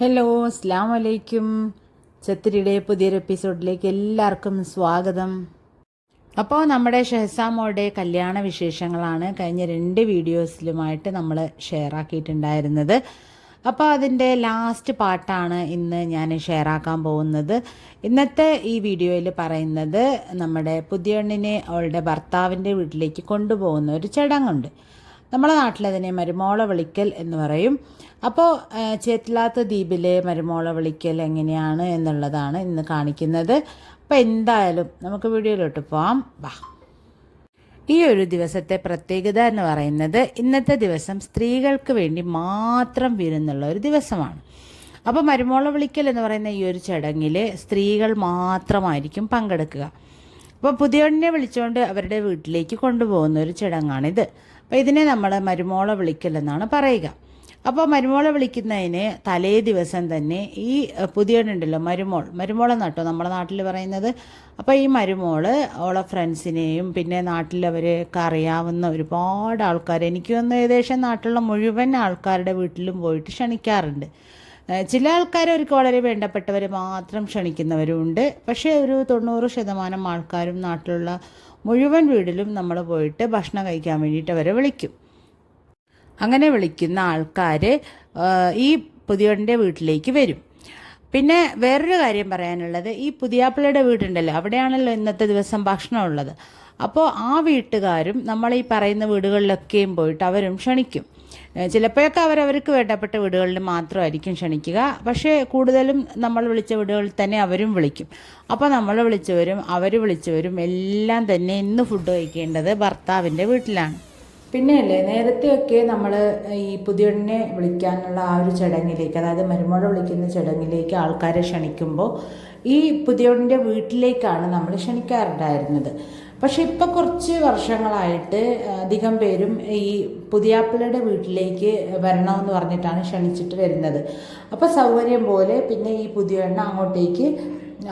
Hello അസ്ലാം വലൈക്കും ചത്തിരിയുടെ പുതിയൊരു എപ്പിസോഡിലേക്ക് എല്ലാവർക്കും സ്വാഗതം. അപ്പോൾ നമ്മുടെ ഷെഹസാമോടെ കല്യാണ വിശേഷങ്ങളാണ് കഴിഞ്ഞ രണ്ട് വീഡിയോസിലുമായിട്ട് നമ്മൾ ഷെയർ ആക്കിയിട്ടുണ്ടായിരുന്നത്. അപ്പോൾ അതിന്റെ ലാസ്റ്റ് പാട്ടാണ് ഇന്ന് ഞാൻ ഷെയർ ആക്കാൻ പോകുന്നത്. ഇന്നത്തെ ഈ വീഡിയോയിൽ പറയുന്നത് നമ്മുടെ പുതിയണ്ണിനെ അവളുടെ ഭർത്താവിന്റെ വീട്ടിലേക്ക് കൊണ്ടുപോകുന്ന ഒരു ചടങ്ങുണ്ട്. നമ്മളെ നാട്ടിലതിനെ മരുമോള വിളിക്കൽ എന്ന് പറയും. അപ്പോൾ ചേറ്റിലാത്ത ദ്വീപിലെ മരുമോള വിളിക്കൽ എങ്ങനെയാണ് എന്നുള്ളതാണ് ഇന്ന് കാണിക്കുന്നത്. അപ്പോൾ എന്തായാലും നമുക്ക് വീഡിയോയിലോട്ട് പോവാം. വാ. ഈ ഒരു ദിവസത്തെ പ്രത്യേകത എന്ന് പറയുന്നത് ഇന്നത്തെ ദിവസം സ്ത്രീകൾക്ക് വേണ്ടി മാത്രം വിരുന്നുള്ള ഒരു ദിവസമാണ്. അപ്പോൾ മരുമോള വിളിക്കൽ എന്ന് പറയുന്ന ഈ ഒരു ചടങ്ങിൽ സ്ത്രീകൾ മാത്രമായിരിക്കും പങ്കെടുക്കുക. അപ്പോൾ പുതിയണ്ണിനെ വിളിച്ചുകൊണ്ട് അവരുടെ വീട്ടിലേക്ക് കൊണ്ടുപോകുന്ന ഒരു ചടങ്ങാണിത്. അപ്പോൾ ഇതിനെ നമ്മൾ മരുമോളെ വിളിക്കലെന്നാണ് പറയുക. അപ്പോൾ മരുമോളെ വിളിക്കുന്നതിന് തലേ ദിവസം തന്നെ ഈ പുതിയണ്ടല്ലോ മരുമോൾ. മരുമോളെ നട്ടു? നമ്മുടെ നാട്ടിൽ പറയുന്നത്. അപ്പോൾ ഈ മരുമോൾ ഓളെ ഫ്രണ്ട്സിനെയും പിന്നെ നാട്ടിലവർക്ക് അറിയാവുന്ന ഒരുപാട് ആൾക്കാർ എനിക്ക് തോന്നുന്നു ഏകദേശം നാട്ടിലുള്ള മുഴുവൻ ആൾക്കാരുടെ വീട്ടിലും പോയിട്ട് ക്ഷണിക്കാറുണ്ട്. ചില ആൾക്കാർ അവർക്ക് വളരെ വേണ്ടപ്പെട്ടവർ മാത്രം ക്ഷണിക്കുന്നവരുമുണ്ട് പക്ഷേ ഒരു തൊണ്ണൂറ് ശതമാനം ആൾക്കാരും നാട്ടിലുള്ള മുഴുവൻ വീടിലും നമ്മൾ പോയിട്ട് ഭക്ഷണം കഴിക്കാൻ വേണ്ടിയിട്ട് അവരെ വിളിക്കും. അങ്ങനെ വിളിക്കുന്ന ആൾക്കാർ ഈ പുതിയവന്റെ വീട്ടിലേക്ക് വരും. പിന്നെ വേറൊരു കാര്യം പറയാനുള്ളത് ഈ പുതിയാപ്പിളയുടെ വീടുണ്ടല്ലോ അവിടെയാണല്ലോ ഇന്നത്തെ ദിവസം ഭക്ഷണം ഉള്ളത്. അപ്പോൾ ആ വീട്ടുകാരും നമ്മൾ ഈ പറയുന്ന വീടുകളിലൊക്കെയും പോയിട്ട് അവരും ക്ഷണിക്കും. ചിലപ്പോഴൊക്കെ അവരവർക്ക് വേണ്ടപ്പെട്ട വീടുകളിൽ മാത്രമായിരിക്കും ക്ഷണിക്കുക. പക്ഷേ കൂടുതലും നമ്മൾ വിളിച്ച വീടുകളിൽ തന്നെ അവരും വിളിക്കും. അപ്പോൾ നമ്മൾ വിളിച്ചവരും അവർ വിളിച്ചവരും എല്ലാം തന്നെ ഇന്ന് ഫുഡ് കഴിക്കേണ്ടത് ഭർത്താവിന്റെ വീട്ടിലാണ്. പിന്നെയല്ലേ നേരത്തെയൊക്കെ നമ്മൾ ഈ പുതിയണ്ണിനെ വിളിക്കാനുള്ള ആ ഒരു ചടങ്ങിലേക്ക് അതായത് മരുമോള വിളിക്കുന്ന ചടങ്ങിലേക്ക് ആൾക്കാരെ ക്ഷണിക്കുമ്പോൾ ഈ പുതിയണ്ണിന്റെ വീട്ടിലേക്കാണ് നമ്മൾ ക്ഷണിക്കാറുണ്ടായിരുന്നത്. പക്ഷെ ഇപ്പൊ കുറച്ച് വർഷങ്ങളായിട്ട് അധികം പേരും ഈ പുതിയാപ്പിളയുടെ വീട്ടിലേക്ക് വരണമെന്ന് പറഞ്ഞിട്ടാണ് ക്ഷണിച്ചിട്ട് വരുന്നത്. അപ്പോൾ സൗകര്യം പോലെ പിന്നെ ഈ പുതിയ എണ്ണ അങ്ങോട്ടേക്ക്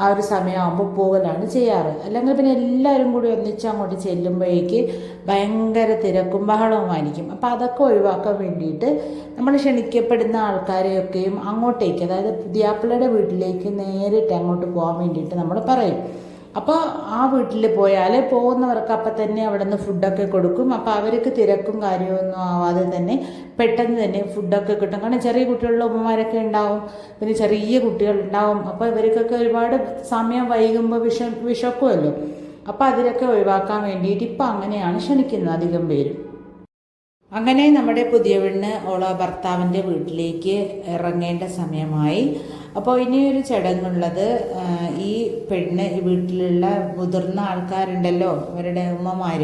ആ ഒരു സമയമാകുമ്പോൾ പോകലാണ് ചെയ്യാറ്. അല്ലെങ്കിൽ പിന്നെ എല്ലാവരും കൂടി ഒന്നിച്ച് അങ്ങോട്ട് ചെല്ലുമ്പോഴേക്ക് ഭയങ്കര തിരക്കും ബഹളവുമായിരിക്കും. അപ്പോൾ അതൊക്കെ ഒഴിവാക്കാൻ വേണ്ടിയിട്ട് നമ്മൾ ക്ഷണിക്കപ്പെടുന്ന ആൾക്കാരെയൊക്കെയും അങ്ങോട്ടേക്ക് അതായത് പുതിയാപ്പിളയുടെ വീട്ടിലേക്ക് നേരിട്ട് അങ്ങോട്ട് പോകാൻ വേണ്ടിയിട്ട് നമ്മൾ പറയും. അപ്പോൾ ആ വീട്ടിൽ പോയാൽ പോകുന്നവർക്ക് അപ്പം തന്നെ അവിടെ നിന്ന് ഫുഡൊക്കെ കൊടുക്കും. അപ്പോൾ അവർക്ക് തിരക്കും കാര്യമൊന്നും ആവാതെ തന്നെ പെട്ടെന്ന് തന്നെ ഫുഡൊക്കെ കിട്ടും. കാരണം ചെറിയ കുട്ടികളുടെ ഉമ്മമാരൊക്കെ ഉണ്ടാവും. പിന്നെ ചെറിയ കുട്ടികൾ ഉണ്ടാവും. അപ്പോൾ ഇവർക്കൊക്കെ ഒരുപാട് സമയം വൈകുമ്പോൾ വിഷ വിഷക്കുമല്ലോ അപ്പോൾ അതിലൊക്കെ ഒഴിവാക്കാൻ വേണ്ടിയിട്ട് ഇപ്പം അങ്ങനെയാണ് ക്ഷണിക്കുന്നത് അധികം പേരും. അങ്ങനെ നമ്മുടെ പുതിയ പെണ്ണ് ഓള ഭർത്താവിന്റെ വീട്ടിലേക്ക് ഇറങ്ങേണ്ട സമയമായി. അപ്പോൾ ഇനിയൊരു ചടങ്ങുള്ളത് ഈ പെണ്ണ് ഈ വീട്ടിലുള്ള മുതിർന്ന ആൾക്കാരുണ്ടല്ലോ അവരുടെ ഉമ്മമാർ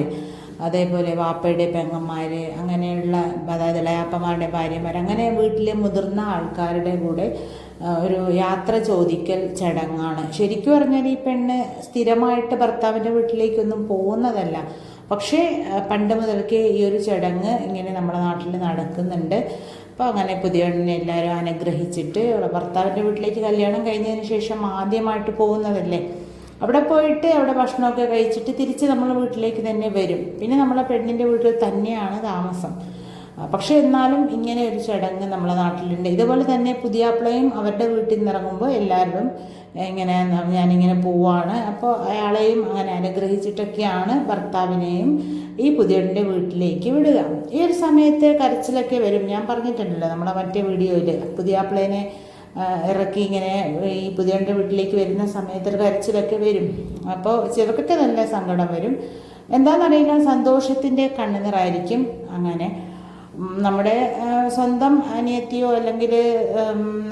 അതേപോലെ വാപ്പയുടെ പെങ്ങന്മാർ അങ്ങനെയുള്ള അതായത് ഇളയാപ്പമാരുടെ ഭാര്യമാർ അങ്ങനെ വീട്ടിലെ മുതിർന്ന ആൾക്കാരുടെ കൂടെ ഒരു യാത്ര ചോദിക്കൽ ചടങ്ങാണ്. ശരിക്കും പറഞ്ഞാൽ ഈ പെണ്ണ് സ്ഥിരമായിട്ട് ഭർത്താവിന്റെ വീട്ടിലേക്കൊന്നും പോകുന്നതല്ല. പക്ഷേ പണ്ട് മുതൽക്കേ ഈ ഒരു ചടങ്ങ് ഇങ്ങനെ നമ്മുടെ നാട്ടിൽ നടക്കുന്നുണ്ട്. അപ്പോൾ അങ്ങനെ പുതിയണ്ണിനെ എല്ലാവരും അനുഗ്രഹിച്ചിട്ട് ഭർത്താവിന്റെ വീട്ടിലേക്ക് കല്യാണം കഴിഞ്ഞതിന് ശേഷം ആദ്യമായിട്ട് പോകുന്നതല്ലേ? അവിടെ പോയിട്ട് അവിടെ ഭക്ഷണമൊക്കെ കഴിച്ചിട്ട് തിരിച്ച് നമ്മൾ വീട്ടിലേക്ക് തന്നെ വരും. പിന്നെ നമ്മളെ പെണ്ണിന്റെ വീട്ടിൽ തന്നെയാണ് താമസം. പക്ഷേ എന്നാലും ഇങ്ങനെ ഒരു ചടങ്ങ് നമ്മളെ നാട്ടിലുണ്ട്. ഇതുപോലെ തന്നെ പുതിയ പുതിയാപ്പിളയും അവരുടെ വീട്ടിൽ നിന്ന് ഇറങ്ങുമ്പോൾ എല്ലാവരും ഇങ്ങനെ ഞാനിങ്ങനെ പോവാണ്. അപ്പോൾ അയാളെയും അങ്ങനെ അനുഗ്രഹിച്ചിട്ടൊക്കെയാണ് ഭർത്താവിനെയും ഈ പുതിയടിന്റെ വീട്ടിലേക്ക് വിടുക. ഈ ഒരു സമയത്ത് കരച്ചിലൊക്കെ വരും. ഞാൻ പറഞ്ഞിട്ടുണ്ടല്ലോ നമ്മളെ മറ്റേ വീഡിയോയിൽ പുതിയ പുതിയാപ്പിളേനെ ഇറക്കി ഇങ്ങനെ ഈ പുതിയന്റെ വീട്ടിലേക്ക് വരുന്ന സമയത്ത് ഒരു കരച്ചിലൊക്കെ വരും. അപ്പോൾ ചിലർക്കൊക്കെ നല്ല സങ്കടം വരും. എന്താണെന്നറിയില്ല സന്തോഷത്തിന്റെ കണ്ണുനിറായിരിക്കും അങ്ങനെ. നമ്മുടെ സ്വന്തം അനിയത്തിയോ അല്ലെങ്കിൽ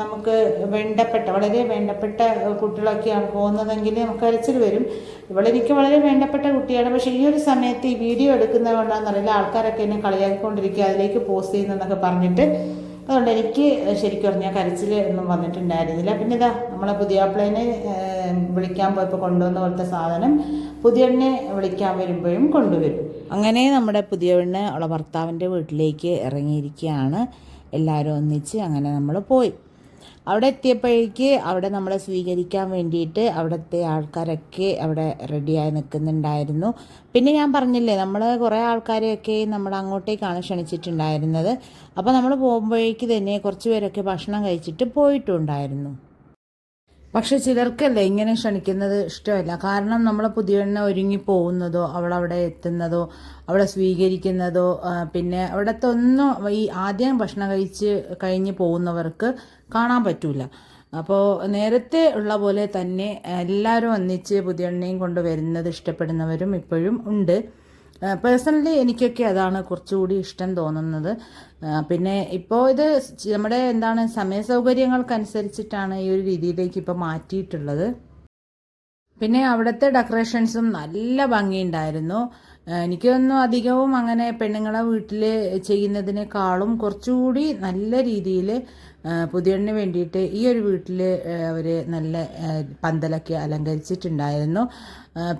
നമുക്ക് വേണ്ടപ്പെട്ട വളരെ വേണ്ടപ്പെട്ട കുട്ടികളൊക്കെയാണ് പോകുന്നതെങ്കിൽ നമുക്ക് അരച്ചിൽ വരും. ഇവളെനിക്ക് വളരെ വേണ്ടപ്പെട്ട കുട്ടിയാണ്. പക്ഷേ ഈ ഒരു സമയത്ത് ഈ വീഡിയോ എടുക്കുന്നത് കൊണ്ടാണെന്നറിയില്ല ആൾക്കാരൊക്കെ എന്നെ കളിയാക്കിക്കൊണ്ടിരിക്കുക അതിലേക്ക് പോസ്റ്റ് ചെയ്യുന്നതെന്നൊക്കെ പറഞ്ഞിട്ട്. അതുകൊണ്ട് എനിക്ക് ശരിക്കും പറഞ്ഞാൽ കരച്ചിൽ ഒന്നും വന്നിട്ടുണ്ടായിരുന്നില്ല. പിന്നെ ഇതാ നമ്മളെ പുതിയ പുതിയാപ്പിളേനെ വിളിക്കാൻ പോയപ്പോൾ കൊണ്ടുവന്ന പോലത്തെ സാധനം പുതിയണ്ണെ വിളിക്കാൻ വരുമ്പോഴും കൊണ്ടുവരും. അങ്ങനെ നമ്മുടെ പുതിയ പെണ്ണ് അവളെ ഭർത്താവിന്റെ വീട്ടിലേക്ക് ഇറങ്ങിയിരിക്കുകയാണ്. എല്ലാവരും ഒന്നിച്ച് അങ്ങനെ നമ്മൾ പോയി. അവിടെ എത്തിയപ്പോഴേക്ക് അവിടെ നമ്മളെ സ്വീകരിക്കാൻ വേണ്ടിയിട്ട് അവിടുത്തെ ആൾക്കാരൊക്കെ അവിടെ റെഡിയായി നിൽക്കുന്നുണ്ടായിരുന്നു. പിന്നെ ഞാൻ പറഞ്ഞില്ലേ നമ്മൾ കുറേ ആൾക്കാരെയൊക്കെ നമ്മൾ അങ്ങോട്ടേക്കാണ് ക്ഷണിച്ചിട്ടുണ്ടായിരുന്നത്. അപ്പോൾ നമ്മൾ പോകുമ്പോഴേക്ക് തന്നെ കുറച്ച് പേരൊക്കെ ഭക്ഷണം കഴിച്ചിട്ട് പോയിട്ടുണ്ടായിരുന്നു. പക്ഷെ ചിലർക്കല്ലേ ഇങ്ങനെ ക്ഷണിക്കുന്നത് ഇഷ്ടമല്ല. കാരണം നമ്മൾ പുതിയെണ്ണ ഒരുങ്ങി പോകുന്നതോ അവളവിടെ എത്തുന്നതോ അവിടെ സ്വീകരിക്കുന്നതോ പിന്നെ അവിടുത്തെ ഒന്നും ഈ ആദ്യം ഭക്ഷണം കഴിച്ച് കഴിഞ്ഞ് പോകുന്നവർക്ക് കാണാൻ പറ്റൂല. അപ്പോൾ നേരത്തെ ഉള്ള പോലെ തന്നെ എല്ലാവരും ഒന്നിച്ച് പുതിയെണ്ണയും കൊണ്ട് വരുന്നത് ഇഷ്ടപ്പെടുന്നവരും ഇപ്പോഴും ഉണ്ട്. പേഴ്സണലി എനിക്കൊക്കെ അതാണ് കുറച്ചുകൂടി ഇഷ്ടം തോന്നുന്നത്. പിന്നെ ഇപ്പോൾ ഇത് നമ്മുടെ എന്താണ് സമയ സൗകര്യങ്ങൾക്കനുസരിച്ചിട്ടാണ് ഈ ഒരു രീതിയിലേക്ക് ഇപ്പോൾ മാറ്റിയിട്ടുള്ളത്. പിന്നെ അവിടുത്തെ ഡെക്കറേഷൻസും നല്ല ഭംഗിയുണ്ടായിരുന്നു. എനിക്കൊന്നും എനിക്ക് അധികവും അങ്ങനെ പെണ്ണുങ്ങളെ വീട്ടിൽ ചെയ്യുന്നതിനേക്കാളും കുറച്ചുകൂടി നല്ല രീതിയിൽ പുതിയണ്ണിന് വേണ്ടിയിട്ട് ഈ ഒരു വീട്ടിൽ അവർ നല്ല പന്തലൊക്കെ അലങ്കരിച്ചിട്ടുണ്ടായിരുന്നു.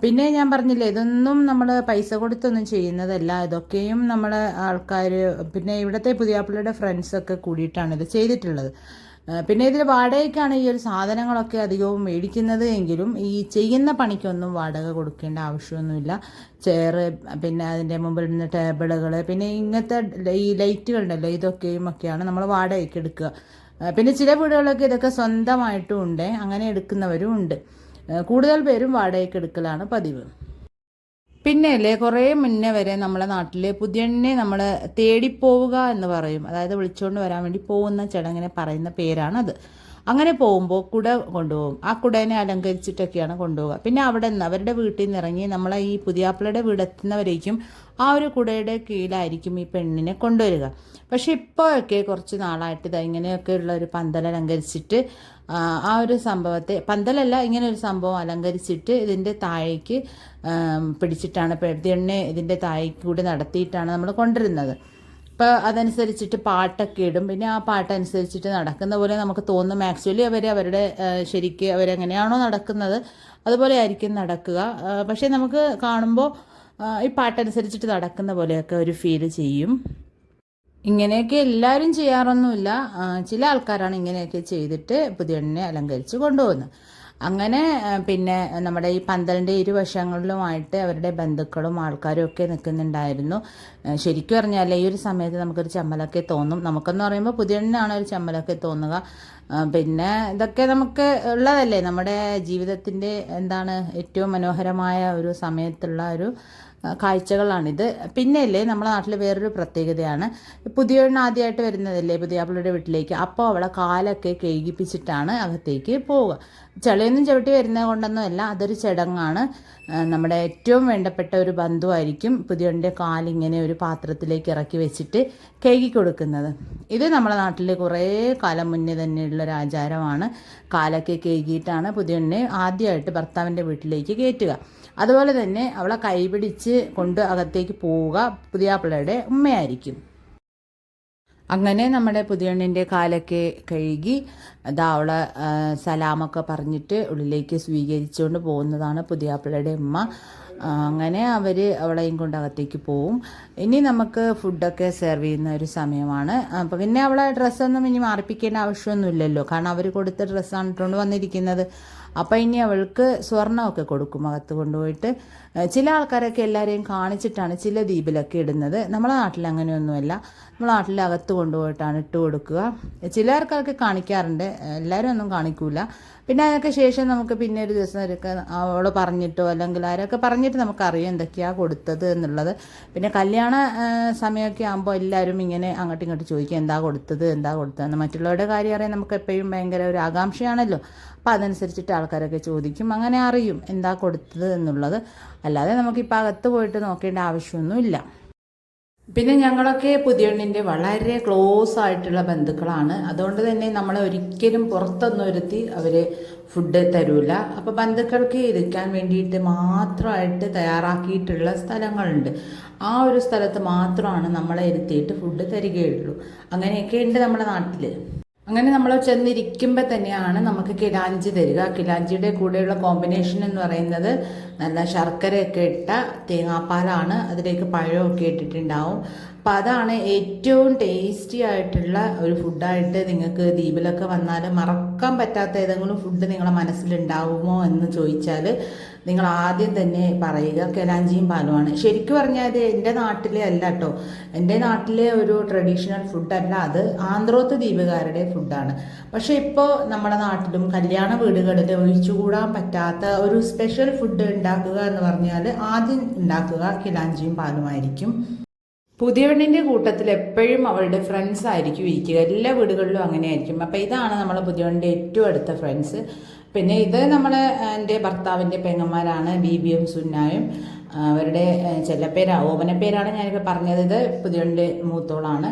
പിന്നെ ഞാൻ പറഞ്ഞില്ലേ ഇതൊന്നും നമ്മൾ പൈസ കൊടുത്തൊന്നും ചെയ്യുന്നതല്ല. ഇതൊക്കെയും നമ്മളെ ആൾക്കാർ പിന്നെ ഇവിടുത്തെ പുതിയാപ്പിള്ളയുടെ ഫ്രണ്ട്സൊക്കെ കൂടിയിട്ടാണ് ഇത് ചെയ്തിട്ടുള്ളത്. പിന്നെ ഇതിൽ വാടകയ്ക്കാണ് ഈ ഒരു സാധനങ്ങളൊക്കെ അധികവും മേടിക്കുന്നത് എങ്കിലും ഈ ചെയ്യുന്ന പണിക്കൊന്നും വാടക കൊടുക്കേണ്ട ആവശ്യമൊന്നുമില്ല. ചെയറ് പിന്നെ അതിന്റെ മുമ്പിൽ നിന്ന് ടേബിളുകൾ പിന്നെ ഇങ്ങനത്തെ ഈ ലൈറ്റുകളുണ്ടല്ലോ ഇതൊക്കെയും ഒക്കെയാണ് നമ്മൾ വാടകയ്ക്ക് എടുക്കുക. പിന്നെ ചില വീടുകളൊക്കെ ഇതൊക്കെ സ്വന്തമായിട്ടും ഉണ്ട് അങ്ങനെ എടുക്കുന്നവരും ഉണ്ട്. കൂടുതൽ പേരും വാടകയ്ക്ക് എടുക്കലാണ് പതിവ്. പിന്നെ അല്ലേ കുറേ മുന്നേ വരെ നമ്മളെ നാട്ടിൽ പുതിയണ്ണെ നമ്മൾ തേടിപ്പോവുക എന്ന് പറയും. അതായത് വിളിച്ചുകൊണ്ട് വരാൻ വേണ്ടി പോകുന്ന ചടങ്ങിനെ പറയുന്ന പേരാണത്. അങ്ങനെ പോകുമ്പോൾ കുട കൊണ്ടുപോകും. ആ കുടേനെ അലങ്കരിച്ചിട്ടൊക്കെയാണ് കൊണ്ടുപോകുക പിന്നെ അവിടെ നിന്ന് അവരുടെ വീട്ടിൽ നിന്ന് ഇറങ്ങി നമ്മളെ ഈ പുതിയാപ്പിളയുടെ വീടെത്തുന്നവരേക്കും ആ ഒരു കുടയുടെ കീഴിലായിരിക്കും ഈ പെണ്ണിനെ കൊണ്ടുവരിക. പക്ഷെ ഇപ്പോഴൊക്കെ കുറച്ച് നാളായിട്ട് ഇതാ ഇങ്ങനെയൊക്കെയുള്ള ഒരു പന്തൽ അലങ്കരിച്ചിട്ട് ആ, ഒരു സംഭവത്തെ പന്തലല്ല ഇങ്ങനെ ഒരു സംഭവം അലങ്കരിച്ചിട്ട് ഇതിന്റെ താഴേക്ക് പിടിച്ചിട്ടാണ് പെഴുതിയെണ്ണ ഇതിന്റെ താഴേക്ക് കൂടി നടത്തിയിട്ടാണ് നമ്മൾ കൊണ്ടുവരുന്നത്. അപ്പോൾ അതനുസരിച്ചിട്ട് പാട്ടൊക്കെ ഇടും. പിന്നെ ആ പാട്ടനുസരിച്ചിട്ട് നടക്കുന്ന പോലെ നമുക്ക് തോന്നും. ആക്ച്വലി അവർ അവരുടെ ശരിക്ക് അവരെങ്ങനെയാണോ നടക്കുന്നത് അതുപോലെ ആയിരിക്കും നടക്കുക. പക്ഷേ നമുക്ക് കാണുമ്പോൾ ഈ പാട്ടനുസരിച്ചിട്ട് നടക്കുന്ന പോലെയൊക്കെ ഒരു ഫീൽ ചെയ്യും. ഇങ്ങനെയൊക്കെ എല്ലാവരും ചെയ്യാറൊന്നുമില്ല. ചില ആൾക്കാരാണ് ഇങ്ങനെയൊക്കെ ചെയ്തിട്ട് പുതിയണ്ണിനെ അലങ്കരിച്ച് കൊണ്ടുപോകുന്നത്. അങ്ങനെ പിന്നെ നമ്മുടെ ഈ പന്തലിന്റെ ഇരുവശങ്ങളിലുമായിട്ട് അവരുടെ ബന്ധുക്കളും ആൾക്കാരും ഒക്കെ നിൽക്കുന്നുണ്ടായിരുന്നു. ശരിക്കും പറഞ്ഞാൽ ഈ ഒരു സമയത്ത് നമുക്കൊരു ചമ്മലൊക്കെ തോന്നും. നമുക്കെന്ന് പറയുമ്പോൾ പുതിയണ്ണാണ് ഒരു ചമ്മലൊക്കെ തോന്നുക. പിന്നെ ഇതൊക്കെ നമുക്ക് ഉള്ളതല്ലേ. നമ്മുടെ ജീവിതത്തിന്റെ എന്താണ് ഏറ്റവും മനോഹരമായ ഒരു സമയത്തുള്ള ഒരു കാഴ്ചകളാണിത്. പിന്നെയല്ലേ നമ്മുടെ നാട്ടിൽ വേറൊരു പ്രത്യേകതയാണ്. പുതിയ ആദ്യമായിട്ട് വരുന്നതല്ലേ പുതിയ അവളുടെ വീട്ടിലേക്ക്. അപ്പോൾ അവളെ കാലൊക്കെ കേകിപ്പിച്ചിട്ടാണ് അകത്തേക്ക് പോവുക. ചെളിയൊന്നും ചവിട്ടി വരുന്നത് കൊണ്ടൊന്നുമല്ല അതൊരു ചടങ്ങാണ്. നമ്മുടെ ഏറ്റവും വേണ്ടപ്പെട്ട ഒരു ബന്ധുവായിരിക്കും പുതിയന്റെ കാലിങ്ങനെ ഒരു പാത്രത്തിലേക്ക് ഇറക്കി വെച്ചിട്ട് കേകി കൊടുക്കുന്നത്. ഇത് നമ്മുടെ നാട്ടിൽ കുറേ കാലം മുന്നേ തന്നെയുള്ള ഒരു ആചാരമാണ്. കാലൊക്കെ കേകിയിട്ടാണ് പുതിയണ്ണെ ആദ്യമായിട്ട് ഭർത്താവിന്റെ വീട്ടിലേക്ക് കയറ്റുക. അതുപോലെ തന്നെ അവളെ കൈപിടിച്ച് കൊണ്ട് അകത്തേക്ക് പോവുക പുതിയാപ്പിള്ളയുടെ ഉമ്മയായിരിക്കും. അങ്ങനെ നമ്മുടെ പുതിയണ്ണിന്റെ കാലൊക്കെ കഴുകി അതാ അവളെ സലാമൊക്കെ പറഞ്ഞിട്ട് ഉള്ളിലേക്ക് സ്വീകരിച്ചുകൊണ്ട് പോകുന്നതാണ് പുതിയാപ്പിളയുടെ ഉമ്മ. അങ്ങനെ അവർ അവളെയും കൊണ്ട് അകത്തേക്ക് പോവും. ഇനി നമുക്ക് ഫുഡൊക്കെ സെർവ് ചെയ്യുന്ന ഒരു സമയമാണ്. അപ്പോൾ പിന്നെ അവളെ ഡ്രസ്സൊന്നും ഇനി മാറിപ്പിക്കേണ്ട ആവശ്യമൊന്നുമില്ലല്ലോ. കാരണം അവർ കൊടുത്ത ഡ്രസ്സാണ് ഇട്ടുകൊണ്ട് വന്നിരിക്കുന്നത്. അപ്പോൾ ഇനി അവൾക്ക് സ്വർണമൊക്കെ കൊടുക്കും അകത്ത് കൊണ്ടുപോയിട്ട്. ചില ആൾക്കാരൊക്കെ എല്ലാവരെയും കാണിച്ചിട്ടാണ് ചില ദ്വീപിലൊക്കെ ഇടുന്നത്. നമ്മളെ നാട്ടിൽ അങ്ങനെയൊന്നുമല്ല. നമ്മളെ നാട്ടിൽ അകത്ത് കൊണ്ടുപോയിട്ടാണ് ഇട്ട് കൊടുക്കുക. ചില ആൾക്കാരൊക്കെ കാണിക്കാറുണ്ട്. എല്ലാവരും ഒന്നും കാണിക്കൂല. പിന്നെ അതിനൊക്കെ ശേഷം നമുക്ക് പിന്നെ ഒരു ദിവസം ഒരൊക്കെ അവളെ പറഞ്ഞിട്ടോ അല്ലെങ്കിൽ ആരൊക്കെ പറഞ്ഞിട്ട് നമുക്കറിയാം എന്തൊക്കെയാണ് കൊടുത്തത് എന്നുള്ളത്. പിന്നെ കല്യാണ സമയമൊക്കെ ആകുമ്പോൾ എല്ലാവരും ഇങ്ങനെ അങ്ങോട്ടും ഇങ്ങോട്ടും ചോദിക്കുക എന്താ കൊടുത്തത് എന്താ കൊടുത്തതെന്ന് മറ്റുള്ളവരുടെ കാര്യം അറിയാൻ നമുക്ക് എപ്പോഴും ഭയങ്കര ഒരു ആകാംക്ഷയാണല്ലോ. അപ്പോൾ അതനുസരിച്ചിട്ട് ആൾക്കാരൊക്കെ ചോദിക്കും. അങ്ങനെ അറിയും എന്താ കൊടുത്തത് എന്നുള്ളത്. അല്ലാതെ നമുക്കിപ്പോൾ അകത്ത് പോയിട്ട് നോക്കേണ്ട ആവശ്യമൊന്നുമില്ല. പിന്നെ ഞങ്ങളൊക്കെ പുതിയണ്ണിന്റെ വളരെ ക്ലോസ് ആയിട്ടുള്ള ബന്ധുക്കളാണ്. അതുകൊണ്ട് തന്നെ നമ്മളെ ഒരിക്കലും പുറത്തൊന്നും ഒരുത്തി അവർ ഫുഡ് തരൂല. അപ്പോൾ ബന്ധുക്കൾക്ക് ഇരിക്കാൻ വേണ്ടിയിട്ട് മാത്രമായിട്ട് തയ്യാറാക്കിയിട്ടുള്ള സ്ഥലങ്ങളുണ്ട്. ആ ഒരു സ്ഥലത്ത് മാത്രമാണ് നമ്മളെ ഇരുത്തിയിട്ട് ഫുഡ് തരികയുള്ളൂ. അങ്ങനെയൊക്കെ ഉണ്ട് നമ്മുടെ നാട്ടിൽ അങ്ങനെ നമ്മൾ ചെന്നിരിക്കുമ്പോൾ തന്നെയാണ് നമുക്ക് കിലാഞ്ചി തരിക. കിലാഞ്ചിയുടെ കൂടെയുള്ള കോമ്പിനേഷൻ എന്ന് പറയുന്നത് നല്ല ശർക്കരയൊക്കെ ഇട്ട തേങ്ങാപ്പാലാണ് അതിലേക്ക് പഴമൊക്കെ ഇട്ടിട്ടുണ്ടാവും. അപ്പം അതാണ് ഏറ്റവും ടേസ്റ്റി ആയിട്ടുള്ള ഒരു ഫുഡായിട്ട് നിങ്ങൾക്ക് ദ്വീപിലൊക്കെ വന്നാൽ മറക്കാൻ പറ്റാത്ത ഏതെങ്കിലും ഫുഡ് നിങ്ങളെ മനസ്സിലുണ്ടാവുമോ എന്ന് ചോദിച്ചാൽ നിങ്ങൾ ആദ്യം തന്നെ പറയുക കെലാഞ്ചിയും പാലുമാണ്. ശരിക്കും പറഞ്ഞാൽ അത് എന്റെ നാട്ടിലെ അല്ല കേട്ടോ എന്റെ നാട്ടിലെ ഒരു ട്രഡീഷണൽ ഫുഡല്ല അത് ആന്ധ്രോത്ത് ദ്വീപുകാരുടെ ഫുഡാണ് പക്ഷേ ഇപ്പോൾ നമ്മുടെ നാട്ടിലും കല്യാണ വീടുകളിൽ ഒഴിച്ചുകൂടാൻ പറ്റാത്ത ഒരു സ്പെഷ്യൽ ഫുഡ് ഉണ്ടാക്കുക എന്ന് പറഞ്ഞാൽ ആദ്യം ഉണ്ടാക്കുക കിലാഞ്ചിയും പാലുമായിരിക്കും. പുതിയ പെണ്ണിന്റെ കൂട്ടത്തിൽ എപ്പോഴും അവളുടെ ഫ്രണ്ട്സ് ആയിരിക്കും ഇരിക്കുക. എല്ലാ വീടുകളിലും അങ്ങനെ ആയിരിക്കും അപ്പോൾ ഇതാണ് നമ്മളെ പുതിയ പെണ്ണിന്റെ ഏറ്റവും അടുത്ത ഫ്രണ്ട്സ് പിന്നെ ഇത് നമ്മൾ എന്റെ ഭർത്താവിന്റെ പെങ്ങന്മാരാണ് ബീബിയും സുന്നായും. അവരുടെ ചെല്ലപ്പേരാ ഓമനപ്പേരാണ് ഞാനിപ്പോൾ പറഞ്ഞത്. ഇത് പുതിയന്റെ മൂത്തോളാണ്.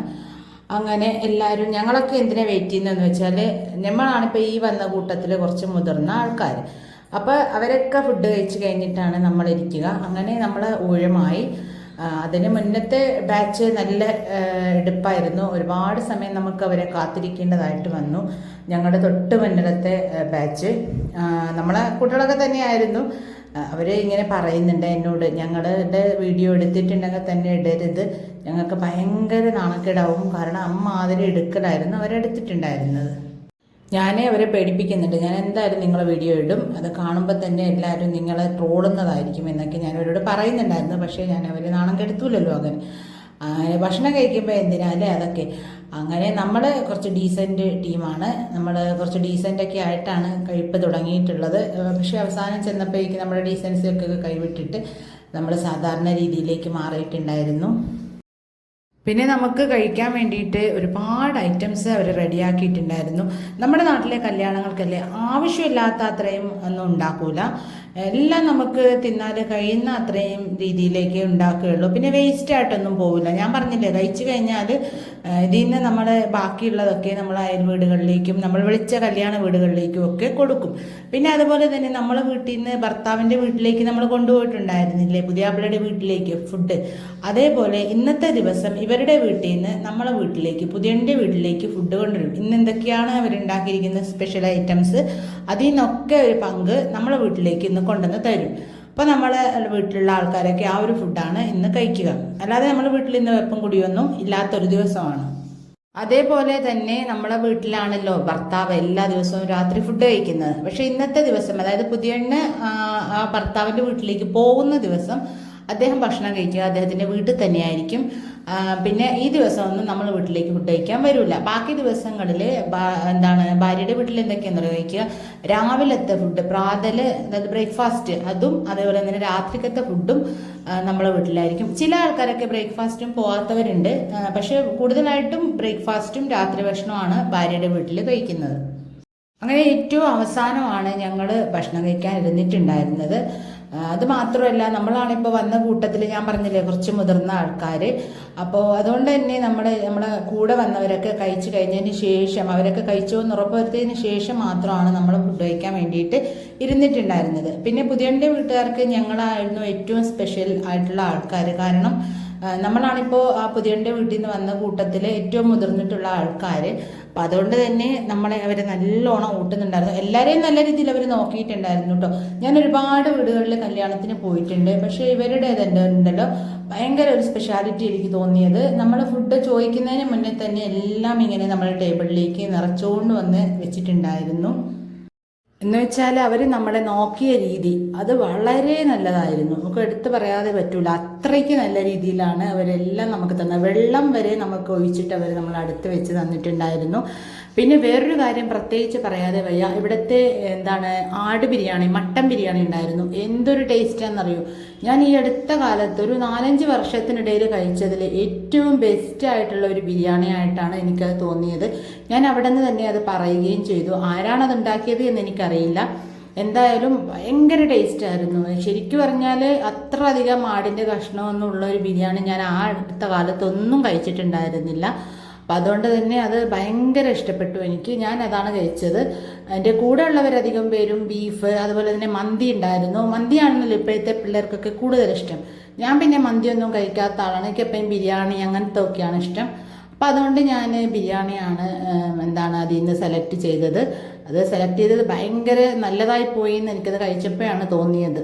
അങ്ങനെ എല്ലാവരും ഞങ്ങളൊക്കെ എന്തിനാ വെയിറ്റ് ചെയ്യുന്നതെന്ന് വെച്ചാൽ നമ്മളാണിപ്പോൾ ഈ വന്ന കൂട്ടത്തിൽ കുറച്ച് മുതിർന്ന ആൾക്കാർ അപ്പോൾ അവരൊക്കെ ഫുഡ് കഴിച്ച് കഴിഞ്ഞിട്ടാണ് നമ്മൾ ഇരിക്കുക. അങ്ങനെ നമ്മൾ ഊഴമായി. അതിന് മുന്നത്തെ ബാച്ച് നല്ല എടുപ്പായിരുന്നു. ഒരുപാട് സമയം നമുക്ക് അവരെ കാത്തിരിക്കേണ്ടതായിട്ട് വന്നു. ഞങ്ങളുടെ തൊട്ട് മുന്നിലത്തെ ബാച്ച് നമ്മളെ കുട്ടികളൊക്കെ തന്നെയായിരുന്നു. അവർ ഇങ്ങനെ പറയുന്നുണ്ട് എന്നോട് ഞങ്ങളുടെ വീഡിയോ എടുത്തിട്ടുണ്ടെങ്കിൽ തന്നെ ഇടരുത്. ഞങ്ങൾക്ക് ഭയങ്കര നാണക്കേടാവും. കാരണം അമ്മ അതിൽ എടുക്കലായിരുന്നു അവരെടുത്തിട്ടുണ്ടായിരുന്നത്. ഞാൻ അവരെ പേടിപ്പിക്കുന്നുണ്ട്. ഞാൻ എന്തായാലും നിങ്ങളെ വീഡിയോ ഇടും. അത് കാണുമ്പോൾ തന്നെ എല്ലാവരും നിങ്ങളെ ട്രോളുന്നതായിരിക്കും എന്നൊക്കെ ഞാൻ അവരോട് പറയുന്നുണ്ടായിരുന്നു. പക്ഷേ ഞാൻ അവർ നാണം കെടുത്തൂലല്ലോ അങ്ങനെ. ഭക്ഷണം കഴിക്കുമ്പോൾ എന്തിനാലേ അതൊക്കെ? അങ്ങനെ നമ്മൾ കുറച്ച് ഡീസന്റ് ടീമാണ് നമ്മൾ കുറച്ച് ഡീസന്റൊക്കെ ആയിട്ടാണ് കഴിപ്പ് തുടങ്ങിയിട്ടുള്ളത്. പക്ഷേ അവസാനം ചെന്നപ്പോഴേക്ക് നമ്മുടെ ഡീസൻസിയൊക്കെ കൈവിട്ടിട്ട് നമ്മൾ സാധാരണ രീതിയിലേക്ക് മാറിയിട്ടുണ്ടായിരുന്നു. പിന്നെ നമുക്ക് കഴിക്കാൻ വേണ്ടിയിട്ട് ഒരുപാട് ഐറ്റംസ് അവർ റെഡിയാക്കിയിട്ടുണ്ടായിരുന്നു നമ്മുടെ നാട്ടിലെ കല്യാണങ്ങൾക്കല്ലേ ആവശ്യമില്ലാത്ത അത്രയും ഒന്നും ഉണ്ടാക്കൂല. എല്ലാം നമുക്ക് തിന്നാൽ കഴിയുന്ന അത്രയും രീതിയിലേക്ക് ഉണ്ടാക്കുകയുള്ളൂ. പിന്നെ വേസ്റ്റ് ആയിട്ടൊന്നും പോവില്ല. ഞാൻ പറഞ്ഞില്ലേ കഴിച്ചു കഴിഞ്ഞാൽ ഇതിൽ നിന്ന് നമ്മൾ ബാക്കിയുള്ളതൊക്കെ നമ്മൾ അയൽ വീടുകളിലേക്കും നമ്മൾ വിളിച്ച കല്യാണ വീടുകളിലേക്കും ഒക്കെ കൊടുക്കും. പിന്നെ അതുപോലെ തന്നെ നമ്മൾ വീട്ടിൽ നിന്ന് ഭർത്താവിന്റെ വീട്ടിലേക്ക് നമ്മൾ കൊണ്ടുപോയിട്ടുണ്ടായിരുന്നില്ലേ പുതിയാപ്പിളയുടെ വീട്ടിലേക്ക് ഫുഡ് അതേപോലെ ഇന്നത്തെ ദിവസം ഇവരുടെ വീട്ടിൽ നിന്ന് നമ്മളെ വീട്ടിലേക്ക് പുതിയന്റെ വീട്ടിലേക്ക് ഫുഡ് കൊണ്ടുവരും. ഇന്ന് എന്തൊക്കെയാണ് അവരുണ്ടാക്കിയിരിക്കുന്ന സ്പെഷ്യൽ ഐറ്റംസ് അതിൽ നിന്നൊക്കെ ഒരു പങ്ക് നമ്മളെ വീട്ടിലേക്ക് ഇന്ന് കൊണ്ടുവന്ന് തരും. അപ്പോൾ നമ്മളെ വീട്ടിലുള്ള ആൾക്കാരൊക്കെ ആ ഒരു ഫുഡാണ് ഇന്ന് കഴിക്കുക. അല്ലാതെ നമ്മൾ വീട്ടിൽ ഇന്ന് വെപ്പം കുടിയൊന്നും ഇല്ലാത്തൊരു ദിവസമാണ്. അതേപോലെ തന്നെ നമ്മളെ വീട്ടിലാണല്ലോ ഭർത്താവ് എല്ലാ ദിവസവും രാത്രി ഫുഡ് കഴിക്കുന്നത്. പക്ഷേ ഇന്നത്തെ ദിവസം അതായത് പുതിയണ്ണ് ഭർത്താവിന്റെ വീട്ടിലേക്ക് പോകുന്ന ദിവസം അദ്ദേഹം ഭക്ഷണം കഴിക്കുക അദ്ദേഹത്തിന്റെ വീട്ടിൽ തന്നെയായിരിക്കും. പിന്നെ ഈ ദിവസമൊന്നും നമ്മൾ വീട്ടിലേക്ക് ഫുഡ് കഴിക്കാൻ വരില്ല ബാക്കി ദിവസങ്ങളിൽ എന്താണ് ഭാര്യയുടെ വീട്ടിൽ എന്തൊക്കെയാണെന്ന് കഴിക്കുക രാവിലത്തെ ഫുഡ് പ്രാതൽ അതായത് ബ്രേക്ക്ഫാസ്റ്റ് അതും അതേപോലെ തന്നെ രാത്രിക്കത്തെ ഫുഡും നമ്മളെ വീട്ടിലായിരിക്കും. ചില ആൾക്കാരൊക്കെ ബ്രേക്ക്ഫാസ്റ്റും പോകാത്തവരുണ്ട് പക്ഷേ കൂടുതലായിട്ടും ബ്രേക്ക്ഫാസ്റ്റും രാത്രി ഭക്ഷണമാണ് ഭാര്യയുടെ വീട്ടിൽ കഴിക്കുന്നത്. അങ്ങനെ ഏറ്റവും അവസാനമാണ് ഞങ്ങൾ ഭക്ഷണം കഴിക്കാൻ ഇരുന്നിട്ടുണ്ടായിരുന്നത്. അത് മാത്രമല്ല നമ്മളാണിപ്പോൾ വന്ന കൂട്ടത്തിൽ ഞാൻ പറഞ്ഞില്ലേ കുറച്ച് മുതിർന്ന ആൾക്കാർ അപ്പോൾ അതുകൊണ്ട് തന്നെ നമ്മുടെ നമ്മളെ കൂടെ വന്നവരൊക്കെ കഴിച്ചു കഴിഞ്ഞതിന് ശേഷം അവരൊക്കെ കഴിച്ചു എന്ന് ഉറപ്പുവരുത്തിയതിന് ശേഷം മാത്രമാണ് നമ്മൾ ഫുഡ് കഴിക്കാൻ വേണ്ടിയിട്ട് ഇരുന്നിട്ടുണ്ടായിരുന്നത്. പിന്നെ പുതിയന്റെ വീട്ടുകാർക്ക് ഞങ്ങളായിരുന്നു ഏറ്റവും സ്പെഷ്യൽ ആയിട്ടുള്ള ആൾക്കാർ കാരണം നമ്മളാണിപ്പോൾ ആ പുതിയന്റെ വീട്ടിൽ നിന്ന് വന്ന കൂട്ടത്തിൽ ഏറ്റവും മുതിർന്നിട്ടുള്ള ആൾക്കാർ അപ്പം അതുകൊണ്ട് തന്നെ നമ്മളെ അവർ നല്ലോണം ഊട്ടുന്നുണ്ടായിരുന്നു. എല്ലാവരെയും നല്ല രീതിയിൽ അവർ നോക്കിയിട്ടുണ്ടായിരുന്നു കേട്ടോ ഞാൻ ഒരുപാട് വീടുകളിൽ കല്യാണത്തിന് പോയിട്ടുണ്ട്. പക്ഷേ ഇവരുടെ ഉണ്ടല്ലോ? ഭയങ്കര ഒരു സ്പെഷ്യാലിറ്റി എനിക്ക് തോന്നിയത്. നമ്മൾ ഫുഡ് ചോദിക്കുന്നതിന് മുന്നേ തന്നെ എല്ലാം ഇങ്ങനെ നമ്മുടെ ടേബിളിലേക്ക് നിറച്ചുകൊണ്ട് വന്ന് വെച്ചിട്ടുണ്ടായിരുന്നു. എന്ന് വെച്ചാൽ അവർ നമ്മളെ നോക്കിയ രീതി അത് വളരെ നല്ലതായിരുന്നു. നമുക്ക് എടുത്തു പറയാതെ പറ്റൂല. അത്രയ്ക്ക് നല്ല രീതിയിലാണ് അവരെല്ലാം നമുക്ക് തന്നത്. വെള്ളം വരെ നമുക്ക് ഒഴിച്ചിട്ട് അവർ നമ്മൾ അടുത്ത് വെച്ച് തന്നിട്ടുണ്ടായിരുന്നു. പിന്നെ വേറൊരു കാര്യം പ്രത്യേകിച്ച് പറയാതെ വയ്യ. ഇവിടുത്തെ എന്താണ് ആട് ബിരിയാണി മട്ടൻ ബിരിയാണി ഉണ്ടായിരുന്നു. എന്തൊരു ടേസ്റ്റാണെന്നറിയോ ഞാൻ ഈ അടുത്ത കാലത്ത് ഒരു നാലഞ്ച് വർഷത്തിനിടയിൽ കഴിച്ചതിൽ ഏറ്റവും ബെസ്റ്റ് ആയിട്ടുള്ള ഒരു ബിരിയാണി ആയിട്ടാണ് എനിക്കത് തോന്നിയത്. ഞാൻ അവിടെ നിന്ന് തന്നെ അത് പറയുകയും ചെയ്തു. ആരാണത് ഉണ്ടാക്കിയത് എന്ന് എനിക്കറിയില്ല. എന്തായാലും ഭയങ്കര ടേസ്റ്റ് ആയിരുന്നു. ശരിക്കും പറഞ്ഞാൽ അത്ര അധികം ആടിന്റെ കഷ്ണമെന്നുള്ള ഒരു ബിരിയാണി ഞാൻ ആ അടുത്ത കാലത്തൊന്നും കഴിച്ചിട്ടുണ്ടായിരുന്നില്ല. അപ്പം അതുകൊണ്ട് തന്നെ അത് ഭയങ്കര ഇഷ്ടപ്പെട്ടു. എനിക്ക് ഞാൻ അതാണ് കഴിച്ചത്. എന്റെ കൂടെ ഉള്ളവരധികം പേരും ബീഫ് അതുപോലെ തന്നെ മന്തി ഉണ്ടായിരുന്നു. മന്തിയാണെന്നല്ലോ ഇപ്പോഴത്തെ പിള്ളേർക്കൊക്കെ കൂടുതൽ ഇഷ്ടം. ഞാൻ പിന്നെ മന്തിയൊന്നും കഴിക്കാത്ത ആളാണ്. എനിക്ക് എപ്പോഴും ബിരിയാണി അങ്ങനത്തെ ഒക്കെയാണ് ഇഷ്ടം. അപ്പം അതുകൊണ്ട് ഞാൻ ബിരിയാണിയാണ് എന്താണ് അതിൽ നിന്ന് സെലക്ട് ചെയ്തത്. അത് സെലക്ട് ചെയ്തത് ഭയങ്കര നല്ലതായി പോയി എന്ന് എനിക്കത് കഴിച്ചപ്പോഴാണ് തോന്നിയത്.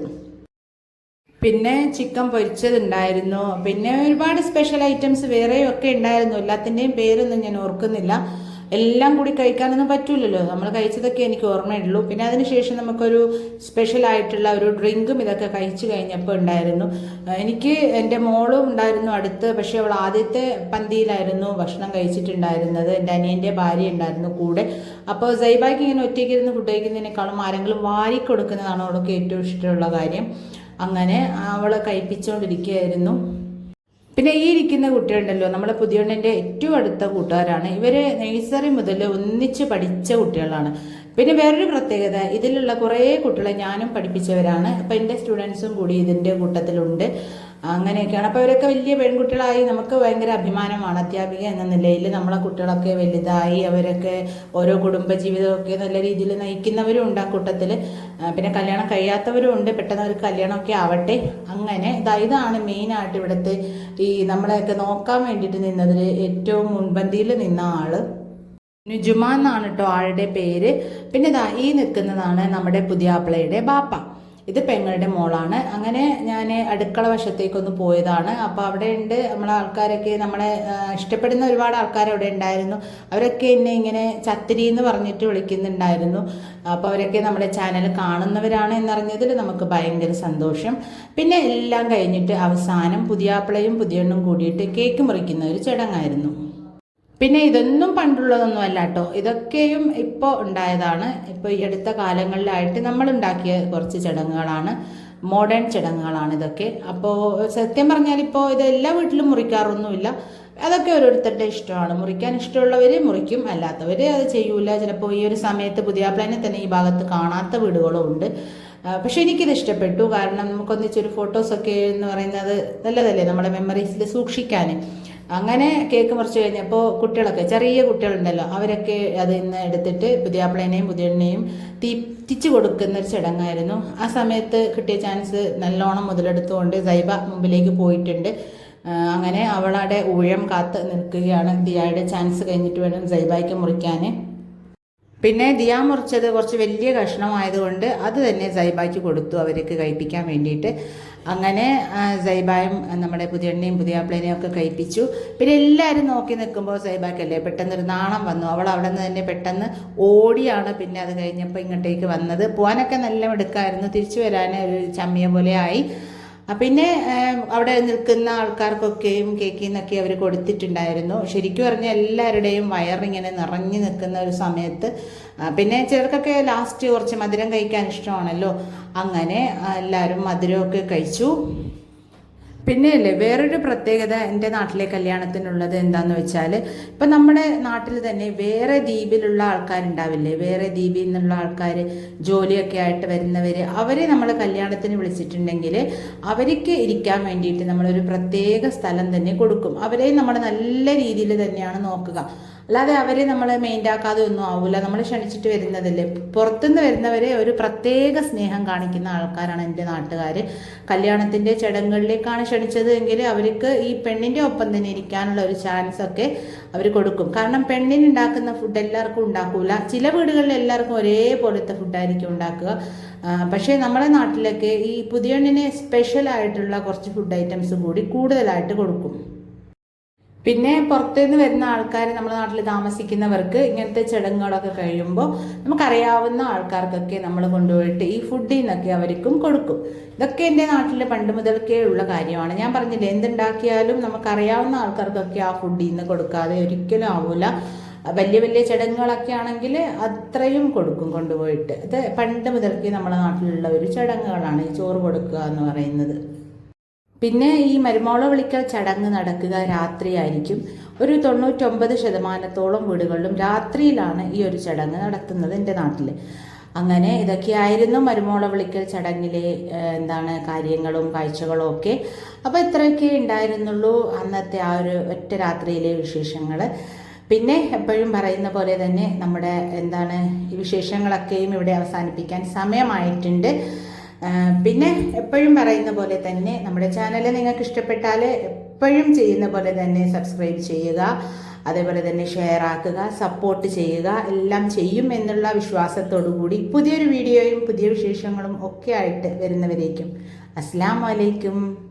പിന്നെ ചിക്കൻ പൊരിച്ചതുണ്ടായിരുന്നു. പിന്നെ ഒരുപാട് സ്പെഷ്യൽ ഐറ്റംസ് വേറെയും ഒക്കെ ഉണ്ടായിരുന്നു. എല്ലാത്തിന്റെയും പേരൊന്നും ഞാൻ ഓർക്കുന്നില്ല. എല്ലാം കൂടി കഴിക്കാനൊന്നും പറ്റൂലല്ലോ. നമ്മൾ കഴിച്ചതൊക്കെ എനിക്ക് ഓർമ്മയുള്ളൂ. പിന്നെ അതിനുശേഷം നമുക്കൊരു സ്പെഷ്യൽ ആയിട്ടുള്ള ഒരു ഡ്രിങ്കും ഇതൊക്കെ കഴിച്ചു കഴിഞ്ഞപ്പോൾ ഉണ്ടായിരുന്നു. എനിക്ക് എന്റെ മോളും ഉണ്ടായിരുന്നു അടുത്ത്. പക്ഷേ അവൾ ആദ്യത്തെ പന്തിയിലായിരുന്നു ഭക്ഷണം കഴിച്ചിട്ടുണ്ടായിരുന്നത്. എന്റെ അനിയന്റെ ഭാര്യ ഉണ്ടായിരുന്നു കൂടെ. അപ്പോൾ സൈബാക്ക് ഇങ്ങനെ ഒറ്റയ്ക്ക് ഇരുന്ന് ഫുഡ് കഴിക്കുന്നതിനേക്കാളും ആരെങ്കിലും വാരി കൊടുക്കുന്നതാണ് അവൾക്ക് ഏറ്റവും ഇഷ്ടമുള്ള കാര്യം. അങ്ങനെ അവളെ കഴിപ്പിച്ചുകൊണ്ടിരിക്കുകയായിരുന്നു പിന്നെ ഈ ഇരിക്കുന്ന കുട്ടികളുണ്ടല്ലോ നമ്മളെ പുതിയണ്ണിന്റെ ഏറ്റവും അടുത്ത കൂട്ടുകാരാണ്. ഇവർ നഴ്സറി മുതൽ ഒന്നിച്ച് പഠിച്ച കുട്ടികളാണ്. പിന്നെ വേറൊരു പ്രത്യേകത ഇതിലുള്ള കുറേ കുട്ടികളെ ഞാനും പഠിപ്പിച്ചവരാണ്. അപ്പം എന്റെ സ്റ്റുഡൻസും കൂടി ഇതിന്റെ കൂട്ടത്തിലുണ്ട്. അങ്ങനെയൊക്കെയാണ്. അപ്പോൾ അവരൊക്കെ വലിയ പെൺകുട്ടികളായി നമുക്ക് ഭയങ്കര അഭിമാനമാണ്. അധ്യാപിക എന്ന നിലയിൽ നമ്മളെ കുട്ടികളൊക്കെ വലുതായി അവരൊക്കെ ഓരോ കുടുംബ ജീവിതമൊക്കെ നല്ല രീതിയിൽ നയിക്കുന്നവരും ഉണ്ട് ആ കൂട്ടത്തിൽ. പിന്നെ കല്യാണം കഴിയാത്തവരും ഉണ്ട്. പെട്ടെന്ന് അവർക്ക് കല്യാണമൊക്കെ ആവട്ടെ. അങ്ങനെ ഇതാ ഇതാണ് മെയിനായിട്ട് ഇവിടുത്തെ ഈ നമ്മളെയൊക്കെ നോക്കാൻ വേണ്ടിയിട്ട് നിന്നതിൽ ഏറ്റവും മുൻപന്തിയിൽ നിന്ന ആൾ. നുജുമ എന്നാണ് കേട്ടോ ആളുടെ പേര്. പിന്നെ ഇതാ ഈ നിൽക്കുന്നതാണ് നമ്മുടെ പുതിയാപ്പിളയുടെ ബാപ്പ. ഇത് പെങ്ങളുടെ മോളാണ്. അങ്ങനെ ഞാൻ അടുക്കള വശത്തേക്കൊന്ന് പോയതാണ്. അപ്പോൾ അവിടെ ഉണ്ട് നമ്മളെ ആൾക്കാരൊക്കെ നമ്മളെ ഇഷ്ടപ്പെടുന്ന ഒരുപാട് ആൾക്കാർ അവിടെ ഉണ്ടായിരുന്നു. അവരൊക്കെ എന്നെ ഇങ്ങനെ ചത്തിരി എന്ന് പറഞ്ഞിട്ട് വിളിക്കുന്നുണ്ടായിരുന്നു. അപ്പോൾ അവരൊക്കെ നമ്മുടെ ചാനൽ കാണുന്നവരാണ് എന്നറിഞ്ഞതിൽ നമുക്ക് ഭയങ്കര സന്തോഷം. പിന്നെ എല്ലാം കഴിഞ്ഞിട്ട് അവസാനം പുതിയാപ്പിളയും പുതിയണ്ണും കൂടിയിട്ട് കേക്ക് മുറിക്കുന്ന ഒരു ചടങ്ങായിരുന്നു. പിന്നെ ഇതൊന്നും പണ്ടുള്ളതൊന്നും അല്ല കേട്ടോ ഇതൊക്കെയും ഇപ്പോൾ ഉണ്ടായതാണ്. ഇപ്പോൾ ഈ അടുത്ത കാലങ്ങളിലായിട്ട് നമ്മൾ ഉണ്ടാക്കിയ കുറച്ച് ചടങ്ങുകളാണ്. മോഡേൺ ചടങ്ങുകളാണ് ഇതൊക്കെ. അപ്പോൾ സത്യം പറഞ്ഞാൽ ഇപ്പോൾ ഇത് എല്ലാ വീട്ടിലും മുറിക്കാറൊന്നുമില്ല. അതൊക്കെ ഓരോരുത്തരുടെ ഇഷ്ടമാണ്. മുറിക്കാൻ ഇഷ്ടമുള്ളവർ മുറിക്കും. അല്ലാത്തവർ അത് ചെയ്യൂല. ചിലപ്പോൾ ഈ ഒരു സമയത്ത് പുതിയാപ്ലാനെ തന്നെ ഈ ഭാഗത്ത് കാണാത്ത വീടുകളും ഉണ്ട്. പക്ഷെ എനിക്കിത് ഇഷ്ടപ്പെട്ടു. കാരണം നമുക്കൊന്നിച്ചൊരു ഫോട്ടോസൊക്കെ എന്ന് പറയുന്നത് നല്ലതല്ലേ? നമ്മുടെ മെമ്മറീസിൽ സൂക്ഷിക്കാൻ അങ്ങനെ കേക്ക് മുറിച്ച് കഴിഞ്ഞപ്പോൾ കുട്ടികളൊക്കെ ചെറിയ കുട്ടികളുണ്ടല്ലോ അവരൊക്കെ അത് ഇന്ന് എടുത്തിട്ട് പുതിയാപ്പിളേനെയും പുതിയണ്ണയും തീറ്റിച്ച് കൊടുക്കുന്ന ഒരു ചടങ്ങായിരുന്നു. ആ സമയത്ത് കിട്ടിയ ചാൻസ് നല്ലോണം മുതലെടുത്തുകൊണ്ട് സൈബ മുമ്പിലേക്ക് പോയിട്ടുണ്ട്. അങ്ങനെ അവളുടെ ഊഴം കാത്ത് നിൽക്കുകയാണ് ദിയായുടെ ചാൻസ് കഴിഞ്ഞിട്ട് വേണം സൈബായ്ക്ക് മുറിക്കാൻ പിന്നെ ദിയ മുറിച്ചത് കുറച്ച് വലിയ കഷ്ണമായതുകൊണ്ട് അത് തന്നെ സൈബായ്ക്ക് കൊടുത്തു അവർക്ക് കഴിപ്പിക്കാൻ വേണ്ടിയിട്ട്. അങ്ങനെ സൈബായും നമ്മുടെ പുതിയണ്ണയും പുതിയാപ്പിളേനെയും ഒക്കെ കഴിപ്പിച്ചു. പിന്നെ എല്ലാവരും നോക്കി നിൽക്കുമ്പോൾ സൈബാക്കല്ലേ പെട്ടെന്ന് ഒരു നാണം വന്നു. അവൾ അവിടെ നിന്ന് തന്നെ പെട്ടെന്ന് ഓടിയാണ് പിന്നെ അത് കഴിഞ്ഞപ്പോൾ ഇങ്ങോട്ടേക്ക് വന്നത്. പോകാനൊക്കെ നല്ല മിടുക്കായിരുന്നു. തിരിച്ചു വരാൻ ഒരു ചമ്മിയ പോലെ ആയി. പിന്നെ അവിടെ നിൽക്കുന്ന ആൾക്കാർക്കൊക്കെയും കേക്കിൽ നിന്നൊക്കെ അവർ കൊടുത്തിട്ടുണ്ടായിരുന്നു. ശരിക്കും പറഞ്ഞാൽ എല്ലാവരുടെയും വയറിങ്ങനെ നിറഞ്ഞു നിൽക്കുന്ന ഒരു സമയത്ത് പിന്നെ ചിലർക്കൊക്കെ ലാസ്റ്റ് കുറച്ച് മധുരം കഴിക്കാൻ ഇഷ്ടമാണല്ലോ. അങ്ങനെ എല്ലാവരും മധുരമൊക്കെ കഴിച്ചു. പിന്നെയല്ലേ വേറൊരു പ്രത്യേകത എന്റെ നാട്ടിലെ കല്യാണത്തിനുള്ളത് എന്താന്ന് വെച്ചാൽ ഇപ്പം നമ്മുടെ നാട്ടിൽ തന്നെ വേറെ ദ്വീപിലുള്ള ആൾക്കാരുണ്ടാവില്ലേ വേറെ ദ്വീപിൽ നിന്നുള്ള ആൾക്കാർ ജോലിയൊക്കെ ആയിട്ട് വരുന്നവർ അവരെ നമ്മൾ കല്യാണത്തിന് വിളിച്ചിട്ടുണ്ടെങ്കിൽ അവർക്ക് ഇരിക്കാൻ വേണ്ടിയിട്ട് നമ്മളൊരു പ്രത്യേക സ്ഥലം തന്നെ കൊടുക്കും. അവരെ നമ്മൾ നല്ല രീതിയിൽ തന്നെയാണ് നോക്കുക. അല്ലാതെ അവരെ നമ്മൾ മെയിൻഡാക്കാതെ ഒന്നും ആവില്ല നമ്മൾ ക്ഷണിച്ചിട്ട് വരുന്നതല്ലേ. പുറത്തുനിന്ന് വരുന്നവരെ ഒരു പ്രത്യേക സ്നേഹം കാണിക്കുന്ന ആൾക്കാരാണ് എന്റെ നാട്ടുകാർ കല്യാണത്തിന്റെ ചടങ്ങുകളിലേക്കാണ് ക്ഷണിച്ചത് എങ്കിൽ അവർക്ക് ഈ പെണ്ണിന്റെ ഒപ്പം തന്നെ ഇരിക്കാനുള്ള ഒരു ചാൻസ് ഒക്കെ അവർ കൊടുക്കും. കാരണം പെണ്ണിന് ഉണ്ടാക്കുന്ന ഫുഡ് എല്ലാവർക്കും ഉണ്ടാക്കൂല. ചില വീടുകളിൽ എല്ലാവർക്കും ഒരേപോലത്തെ ഫുഡായിരിക്കും ഉണ്ടാക്കുക. പക്ഷേ നമ്മുടെ നാട്ടിലൊക്കെ ഈ പുതിയണ്ണിനെ സ്പെഷ്യൽ ആയിട്ടുള്ള കുറച്ച് ഫുഡ് ഐറ്റംസ് കൂടി കൂടുതലായിട്ട് കൊടുക്കും. പിന്നെ പുറത്തുനിന്ന് വരുന്ന ആൾക്കാർ നമ്മുടെ നാട്ടിൽ താമസിക്കുന്നവർക്ക് ഇങ്ങനത്തെ ചടങ്ങുകളൊക്കെ കഴിയുമ്പോൾ നമുക്കറിയാവുന്ന ആൾക്കാർക്കൊക്കെ നമ്മൾ കൊണ്ടുപോയിട്ട് ഈ ഫുഡിൽ നിന്നൊക്കെ അവർക്കും കൊടുക്കും. ഇതൊക്കെ എന്റെ നാട്ടിൽ പണ്ട് മുതൽക്കേ ഉള്ള കാര്യമാണ്. ഞാൻ പറഞ്ഞില്ലേ എന്തുണ്ടാക്കിയാലും നമുക്കറിയാവുന്ന ആൾക്കാർക്കൊക്കെ ആ ഫുഡിൽ നിന്ന് കൊടുക്കാതെ ഒരിക്കലും ആവില്ല വലിയ വലിയ ചടങ്ങുകളൊക്കെ ആണെങ്കിൽ അത്രയും കൊടുക്കും കൊണ്ടുപോയിട്ട്. അത് പണ്ട് മുതൽക്കേ നമ്മുടെ നാട്ടിലുള്ള ഒരു ചടങ്ങുകളാണ് ഈ ചോറ് കൊടുക്കുക എന്ന് പറയുന്നത്. പിന്നെ ഈ മരുമോള വിളിക്കൽ ചടങ്ങ് നടക്കുക രാത്രിയായിരിക്കും. ഒരു തൊണ്ണൂറ്റൊമ്പത് ശതമാനത്തോളം വീടുകളിലും രാത്രിയിലാണ് ഈ ഒരു ചടങ്ങ് നടത്തുന്നത് എന്റെ നാട്ടിൽ അങ്ങനെ ഇതൊക്കെയായിരുന്നു മരുമോള വിളിക്കൽ ചടങ്ങിലെ എന്താണ് കാര്യങ്ങളും കാഴ്ചകളും ഒക്കെ. അപ്പോൾ ഇത്രയൊക്കെ ഉണ്ടായിരുന്നുള്ളൂ അന്നത്തെ ആ ഒരു ഒറ്റ രാത്രിയിലെ വിശേഷങ്ങൾ പിന്നെ എപ്പോഴും പറയുന്ന പോലെ തന്നെ നമ്മുടെ എന്താണ് ഈ വിശേഷങ്ങളൊക്കെയും ഇവിടെ അവസാനിപ്പിക്കാൻ സമയമായിട്ടുണ്ട്. പിന്നെ എപ്പോഴും പറയുന്ന പോലെ തന്നെ നമ്മുടെ ചാനൽ നിങ്ങൾക്ക് ഇഷ്ടപ്പെട്ടാൽ എപ്പോഴും ചെയ്യുന്ന പോലെ തന്നെ സബ്സ്ക്രൈബ് ചെയ്യുക അതേപോലെ തന്നെ ഷെയർ ആക്കുക സപ്പോർട്ട് ചെയ്യുക എല്ലാം ചെയ്യും എന്നുള്ള വിശ്വാസത്തോടു കൂടി പുതിയൊരു വീഡിയോയും പുതിയ വിശേഷങ്ങളും ഒക്കെ ആയിട്ട് വരുന്നവരേക്കും. അസ്സാം വലൈക്കും